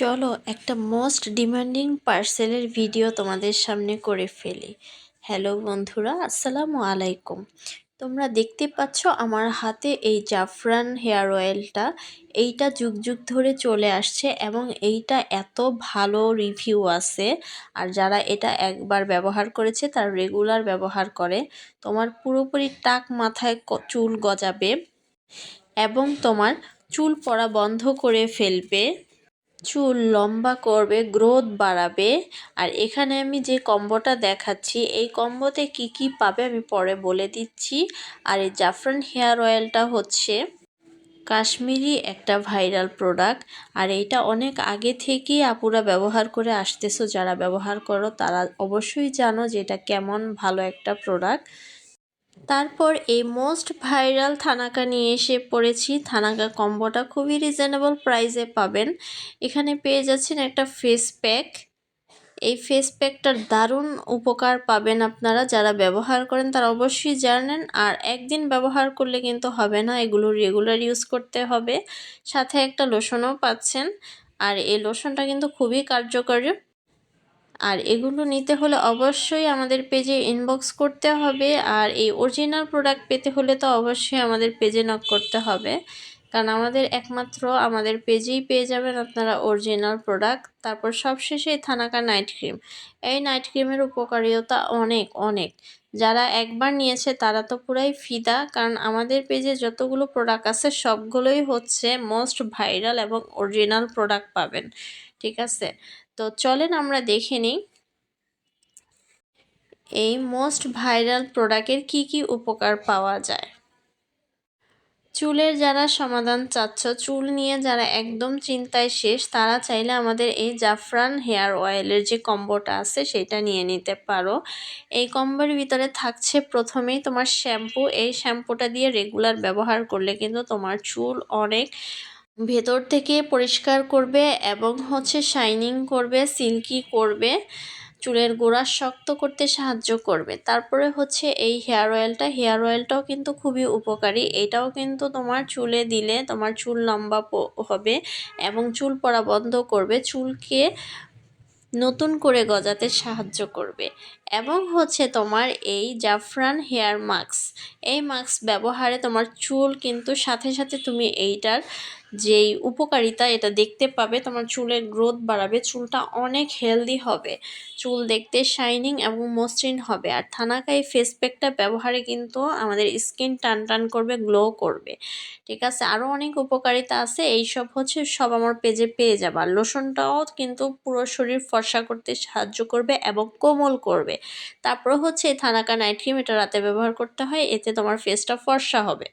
চলো একটা most demanding পার্সেলের video তোমাদের সামনে করে ফেলি। হ্যালো বন্ধুরা, আসসালামু আলাইকুম। তোমরা দেখতে পাচ্ছ আমার হাতে এই জাফরান হেয়ার অয়েলটা। এইটা যুগ যুগ ধরে চলে আসছে এবং এইটা এত ভালো রিভিউ আছে। আর যারা এটা একবার ব্যবহার করেছে, তার রেগুলার ব্যবহার করে। তোমার পুরোপুরি টাক মাথায় চুল গজাবে এবং তোমার চুল পড়া বন্ধ করে ফেলবে। চুল লম্বা করবে গ্রোথ বাড়াবে। আর এখানে আমি যে কম্বোটা দেখাচ্ছি, এই কম্বোতে কি কি পাবে আমি পরে বলে দিচ্ছি। আর এই জাফরান হেয়ার অয়েলটা হচ্ছে কাশ্মীরি একটা ভাইরাল প্রোডাক্ট আর এইটা অনেক আগে থেকেই আপুরা ব্যবহার করে আসতেছো, যারা ব্যবহার করো তারা অবশ্যই জানো যে এটা কেমন ভালো একটা প্রোডাক্ট তারপর এই মোস্ট ভাইরাল থানাকা নিয়ে এসে পড়েছি। থানাকা কম্বোটা খুবই রিজনেবল প্রাইসে পাবেন। এখানে পেয়ে যাচ্ছেন একটা ফেস প্যাক এই ফেস প্যাকটার দারুণ উপকার পাবেন আপনারা। যারা ব্যবহার করেন তারা অবশ্যই জানেন। আর একদিন ব্যবহার করলে কিন্তু হবে না। এগুলো রেগুলার ইউজ করতে হবে। সাথে একটা লোশনও পাচ্ছেন। আর এই লোশনটা কিন্তু খুবই কার্যকরী। আর এগুলো নিতে হলে অবশ্যই আমাদের পেজে ইনবক্স করতে হবে আর এই অরিজিনাল প্রোডাক্ট পেতে হলে তো অবশ্যই আমাদের পেজে নক করতে হবে। কারণ আমাদের একমাত্র আমাদের পেজেই পেয়ে যাবেন আপনারা অরিজিনাল প্রোডাক্ট তারপর সবশেষে থানাকা নাইট ক্রিম এই নাইট ক্রিমের উপকারিতা অনেক অনেক। যারা একবার নিয়েছে, তারা তো পুরাই ফিদা, কারণ আমাদের পেজে যতগুলো প্রোডাক্ট আছে, সবগুলোই হচ্ছে মোস্ট ভাইরাল এবং অরিজিনাল প্রোডাক্ট পাবেন। ঠিক আছে? তো চলেন আমরা দেখে নিই, এই মোস্ট ভাইরাল প্রোডাক্টের কি কি উপকার পাওয়া যায়। চুলের যারা সমাধান চাচ্ছ, চুল নিয়ে যারা একদম চিন্তায় শেষ, তারা চাইলে আমাদের এই জাফরান হেয়ার অয়েলের যে কম্বোটা আছে, সেটা নিয়ে নিতে পারো। এই কম্বোর ভিতরে থাকছে প্রথমেই তোমার শ্যাম্পু। এই শ্যাম্পুটা দিয়ে রেগুলার ব্যবহার করলে কিন্তু তোমার চুল অনেক ভেতর থেকে পরিষ্কার করবে এবং হচ্ছে শাইনিং করবে, সিল্কি করবে। চুলের গোড়া শক্ত করতে সাহায্য করবে। তারপরে হচ্ছে এই হেয়ার অয়েলটা। হেয়ার অয়েলটাও কিন্তু খুবই উপকারী। এটাও কিন্তু তোমার চুলে দিলে তোমার চুল লম্বা হবে এবং চুল পড়া বন্ধ করবে। চুলকে নতুন করে গজাতে সাহায্য করবে। এবং হচ্ছে তোমার এই জাফরান হেয়ার মাস্ক। এই মাস্ক ব্যবহারে তোমার চুল কিন্তু সাথে সাথে তুমি এইটার যেই উপকারিতা, এটা দেখতে পাবে, তোমার চুলের গ্রোথ বাড়াবে, চুলটা অনেক হেলদি হবে। চুল দেখতে শাইনিং এবং মসৃণ হবে। আর থানাকা এই ফেস প্যাকটা ব্যবহারে কিন্তু আমাদের স্কিন টান টান করবে গ্লো করবে। ঠিক আছে? আরও অনেক উপকারিতা আছে। এইসব হচ্ছে সব আমার পেজে পেয়ে যাবার লোশনটাও কিন্তু পুরো শরীর ফর্সা করতে সাহায্য করবে এবং কোমল করবে। তারপর হচ্ছে এই থানাকা নাইট ক্রিম এটা রাতে ব্যবহার করতে হয়, এতে তোমার ফেসটা ফর্সা হবে।